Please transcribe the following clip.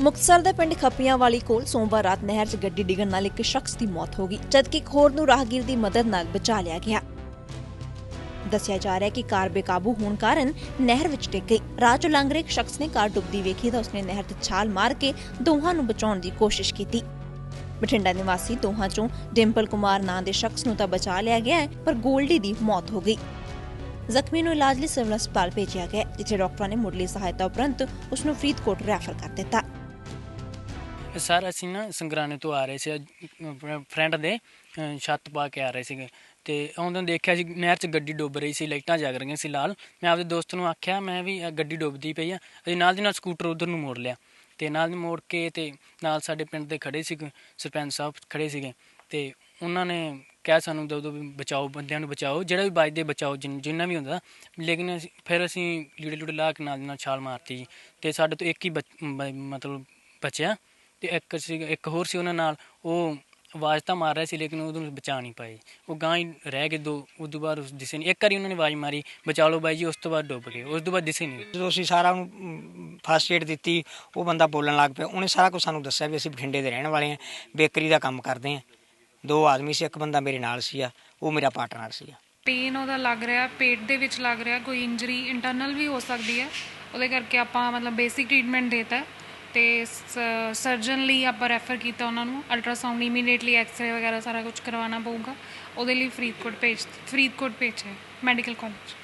ਮੁਕਤਸਰ ਦੇ ਪਿੰਡ ਖੱਪੀਆਂ ਵਾਲੀ ਕੋਲ ਸੋਮਵਾਰ ਰਾਤ ਨਹਿਰ 'ਚ ਗੱਡੀ ਡਿੱਗਣ ਨਾਲ ਇੱਕ ਸ਼ਖਸ ਦੀ ਮੌਤ ਹੋ ਗਈ, ਜਦਕਿ ਇੱਕ ਹੋਰ ਨੂੰ ਰਾਹਗੀਰ ਦੀ ਮਦਦ ਨਾਲ ਬਚਾ ਲਿਆ ਗਿਆ। ਦੱਸਿਆ ਜਾ ਰਿਹਾ ਹੈ ਕਿ ਕਾਰ ਬੇਕਾਬੂ ਹੋਣ ਕਾਰਨ ਨਹਿਰ ਵਿੱਚ ਡਿੱਗ ਗਈ। ਰਾਹ ਚ ਲੰਘ ਰਹੇ ਇੱਕ ਸ਼ਖਸ ਨੇ ਕਾਰ ਡੁੱਬਦੀ ਵੇਖੀ ਤਾਂ ਉਸਨੇ ਨਹਿਰ 'ਚ ਛਾਲ ਮਾਰ ਕੇ ਦੋਹਾਂ ਨੂੰ ਬਚਾਉਣ ਦੀ ਕੋਸ਼ਿਸ਼ ਕੀਤੀ। ਬਠਿੰਡਾ ਨਿਵਾਸੀ ਦੋਹਾਂ 'ਚੋਂ ਡਿੰਪਲ ਕੁਮਾਰ ਨਾਂ ਦੇ ਸ਼ਖਸ ਨੂੰ ਤਾਂ ਬਚਾ ਲਿਆ ਗਿਆ ਹੈ, ਪਰ ਗੋਲਡੀ ਦੀ ਮੌਤ ਹੋ ਗਈ। ਜ਼ਖਮੀ ਨੂੰ ਇਲਾਜ ਲਈ ਸਿਵਲ ਹਸਪਤਾਲ ਭੇਜਿਆ ਗਿਆ ਜਿੱਥੇ ਡਾਕਟਰਾਂ ਨੇ ਮੁੱਢਲੀ ਸਹਾਇਤਾ ਉਪਰੰਤ ਉਸ ਨੂੰ ਫਰੀਦਕੋਟ ਰੈਫਰ ਕਰ ਦਿੱਤਾ। ਸਰ ਅਸੀਂ ਨਾ ਸੰਗਰਾਣੇ ਤੋਂ ਆ ਰਹੇ ਸੀ ਫਰੈਂਡ ਦੇ ਛੱਤ ਪਾ ਕੇ ਆ ਰਹੇ ਸੀਗੇ। ਤੇ ਆਉਂਦੇ ਨੂੰ ਦੇਖਿਆ ਸੀ, ਨਹਿਰ 'ਚ ਗੱਡੀ ਡੁੱਬ ਰਹੀ ਸੀ, ਲਾਈਟਾਂ ਜਗ ਰਹੀਆਂ ਸੀ ਲਾਲ। ਮੈਂ ਆਪਦੇ ਦੋਸਤ ਨੂੰ ਆਖਿਆ, ਮੈਂ ਵੀ ਗੱਡੀ ਡੁੱਬਦੀ ਪਈ ਆ। ਅਸੀਂ ਨਾਲ ਦੀ ਨਾਲ ਸਕੂਟਰ ਉਧਰ ਨੂੰ ਮੋੜ ਲਿਆ। ਤੇ ਨਾਲ ਦੀ ਮੋੜ ਕੇ ਤੇ ਨਾਲ ਸਾਡੇ ਪਿੰਡ ਦੇ ਖੜੇ ਸੀ ਸਰਪੰਚ ਸਾਹਿਬ ਖੜੇ ਸੀਗੇ। ਤੇ ਉਹਨਾਂ ਨੇ ਕਿਹਾ ਸਾਨੂੰ ਦੋ ਦੋ ਵੀ ਬਚਾਓ, ਬੰਦਿਆਂ ਨੂੰ ਬਚਾਓ, ਜਿਹੜਾ ਵੀ ਬਚਦੇ ਬਚਾਓ, ਜਿੰਨ- ਜਿੰਨਾ ਵੀ ਹੁੰਦਾ। ਲੇਕਿਨ ਅਸੀਂ- ਫਿਰ ਅਸੀਂ ਲੀੜੇ ਲੂੜੇ ਲਾ ਕੇ ਨਾਲ ਦੀ ਨਾਲ ਛਾਲ ਮਾਰਤੀ ਜੀ। ਤੇ ਸਾਡੇ ਤੋਂ ਇੱਕ ਹੀ ਬਚ- ਮਤਲਬ ਬਚਿਆ। ਤੇ ਇੱਕ ਸੀ ਇੱਕ ਹੋਰ ਸੀ ਉਹਨਾਂ ਨਾਲ ਉਹ ਆਵਾਜ਼ ਤਾਂ ਮਾਰ ਰਿਹਾ ਸੀ ਲੇਕਿਨ ਉਹਨੂੰ ਬਚਾ ਨਹੀਂ ਪਾਏ। ਉਹ ਗਾਂ ਹੀ ਰਹਿ ਗਏ ਦੋ ਉਸ ਤੋਂ ਬਾਅਦ ਉਸ ਦਿਸੇ ਨਹੀਂ। ਇੱਕ ਵਾਰੀ ਉਹਨਾਂ ਨੇ ਆਵਾਜ਼ ਮਾਰੀ ਬਚਾ ਲਓ ਬਾਈ ਜੀ ਉਸ ਤੋਂ ਬਾਅਦ ਡੁੱਬ ਗਏ। ਉਸ ਤੋਂ ਬਾਅਦ ਦਿਸੇ ਨਹੀਂ। ਜਦੋਂ ਅਸੀਂ ਸਾਰਾ ਉਹਨੂੰ ਫਸਟ ਏਡ ਦਿੱਤੀ ਉਹ ਬੰਦਾ ਬੋਲਣ ਲੱਗ ਪਿਆ। ਉਹਨੇ ਸਾਰਾ ਕੁਝ ਸਾਨੂੰ ਦੱਸਿਆ ਵੀ ਅਸੀਂ ਬਠਿੰਡੇ ਦੇ ਰਹਿਣ ਵਾਲੇ ਹਾਂ ਬੇਕਰੀ ਦਾ ਕੰਮ ਕਰਦੇ ਹਾਂ। ਦੋ ਆਦਮੀ ਸੀ ਇੱਕ ਬੰਦਾ ਮੇਰੇ ਨਾਲ ਸੀ ਉਹ ਮੇਰਾ ਪਾਰਟਨਰ ਸੀ ਪੇਨ ਉਹਦਾ ਲੱਗ ਰਿਹਾ ਪੇਟ ਦੇ ਵਿੱਚ ਲੱਗ ਰਿਹਾ ਕੋਈ ਇੰਜਰੀ ਇੰਟਰਨਲ ਵੀ ਹੋ ਸਕਦੀ ਹੈ। ਉਹਦੇ ਕਰਕੇ ਆਪਾਂ ਮਤਲਬ ਬੇਸਿਕ ਟ੍ਰੀਟਮੈਂਟ ਦੇਤਾ। ਹੈ ਤੇ ਸਰਜਨ ਲਈ ਆਪਾਂ ਰੈਫਰ ਕੀਤਾ ਉਹਨਾਂ ਨੂੰ। ਅਲਟਰਾਸਾਊਂਡ ਇਮੀਡੀਏਟਲੀ ਐਕਸ-ਰੇ ਵਗੈਰਾ ਸਾਰਾ ਕੁਝ ਕਰਵਾਉਣਾ ਪਊਗਾ। ਉਹਦੇ ਲਈ ਫਰੀਦਕੋਟ ਭੇਜ ਫਰੀਦਕੋਟ ਭੇਜਿਆ ਮੈਡੀਕਲ ਕਾਲਜ